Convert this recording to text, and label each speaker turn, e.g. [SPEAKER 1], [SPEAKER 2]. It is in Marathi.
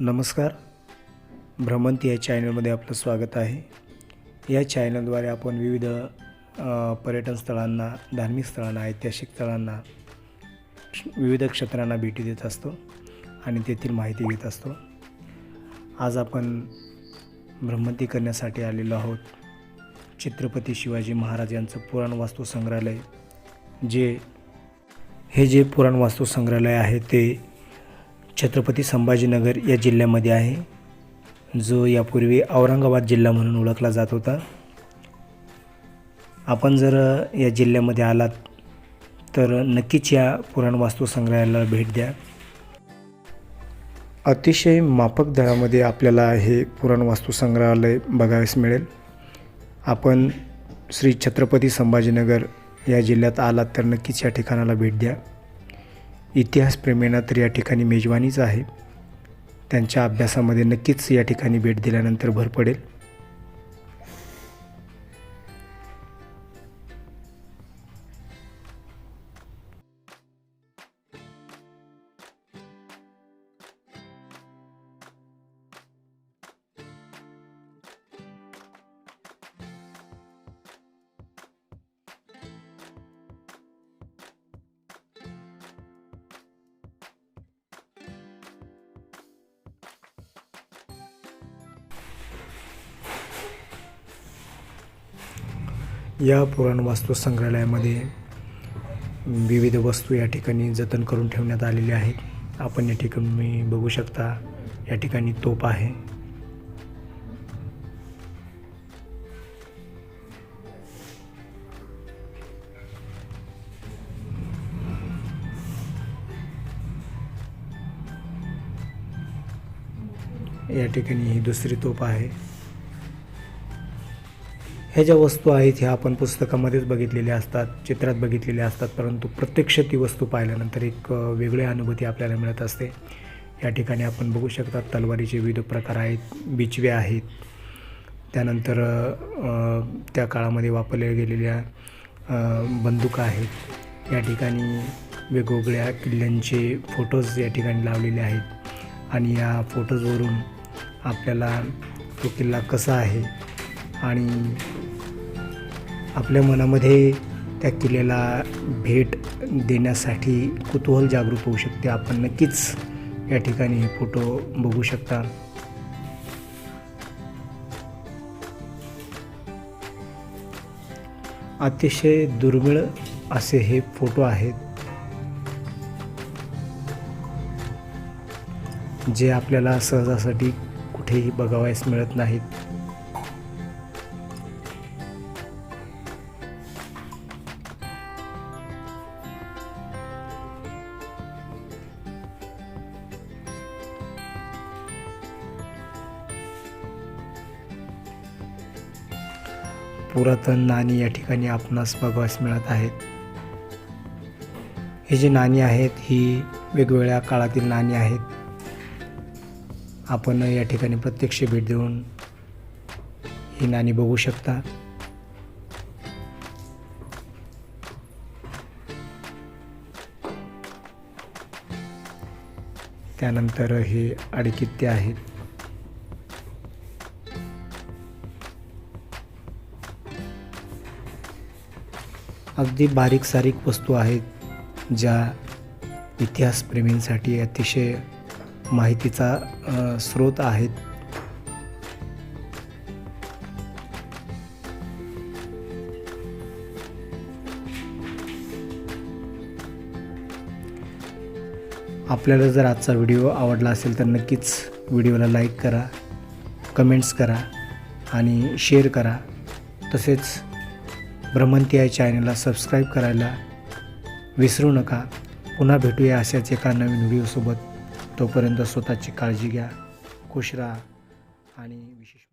[SPEAKER 1] नमस्कार. भ्रमंती या चॅनलमध्ये आपलं स्वागत आहे. या चॅनलद्वारे आपण विविध पर्यटन स्थळांना धार्मिक स्थळांना ऐतिहासिक स्थळांना विविध क्षेत्रांना भेटी देत असतो आणि तेथील माहिती घेत असतो. आज आपण भ्रमंती करण्यासाठी आलेलो आहोत छत्रपती शिवाजी महाराज यांचं पुराण वास्तू संग्रहालय जे हे जे पुराण वास्तू संग्रहालय आहे ते छत्रपती संभाजीनगर या जिल्ह्यामध्ये आहे जो यापूर्वी औरंगाबाद जिल्हा म्हणून ओळखला जात होता. आपण जर या जिल्ह्यामध्ये आलात तर नक्कीच या पुराण वास्तू संग्रहालयाला भेट द्या. अतिशय माफक दरामध्ये आपल्याला हे पुराण वास्तू संग्रहालय बघावयास मिळेल. आपण श्री छत्रपती संभाजीनगर या जिल्ह्यात आलात तर नक्कीच या ठिकाणाला भेट द्या. इतिहासप्रेमींना तर या ठिकाणी मेजवानीच आहे. त्यांच्या अभ्यासामध्ये नक्कीच या ठिकाणी भेट दिल्यानंतर भर पडेल. या पुराण वास्तू संग्रहालयामध्ये विविध वस्तू या ठिकाणी जतन करून ठेवण्यात आलेल्या आहेत आपण या ठिकाणी बघू शकता या ठिकाणी तोप आहे. या ठिकाणी ही दुसरी तोप आहे. ह्या ज्या वस्तू आहेत ह्या आपण पुस्तकामध्येच बघितलेल्या असतात चित्रात बघितलेल्या असतात परंतु प्रत्यक्ष ती वस्तू पाहिल्यानंतर एक वेगळी अनुभूती आपल्याला मिळत असते. या ठिकाणी आपण बघू शकता तलवारीचे विविध प्रकार आहेत बिचवे आहेत. त्यानंतर त्या काळामध्ये वापरल्या गेलेल्या बंदुका आहेत. या ठिकाणी वेगवेगळ्या किल्ल्यांचे फोटोज या ठिकाणी लावलेले आहेत. आणि या फोटोजवरून आपल्याला तो किल्ला कसा आहे आणि आपल्या मनामध्ये त्या किल्ल्याला भेट देण्यासाठी कुतूहल जागृत होऊ शकते. आपण नक्कीच या ठिकाणी हे फोटो बघू शकता. अतिशय दुर्मिळ असे हे फोटो आहेत जे आपल्याला सहजासाठी कुठेही बघावयास मिळत नाहीत. पुरातन नाणी या ठिकाणी आपणास बघावयास मिळत आहेत. हे जे नाणी आहेत ही वेगवेगळ्या काळातील नाणी आहेत. आपण या ठिकाणी प्रत्यक्ष भेट देऊन ही नाणी बघू शकता. त्यानंतर हे अडकित्ते आहेत. अगदी बारीक सारीक वस्तू आहेत ज्या इतिहासप्रेमींसाठी अतिशय माहितीचा स्रोत आहेत. आपल्याला जर आजचा व्हिडिओ आवडला असेल तर नक्कीच व्हिडिओला लाईक करा कमेंट्स करा आणि शेअर करा. तसेच भ्रमंती या चॅनलला सबस्क्राईब करायला विसरू नका. पुन्हा भेटूया अशाच एका नवीन व्हिडिओसोबत. तोपर्यंत स्वतःची काळजी घ्या खुश राहा आणि विशेष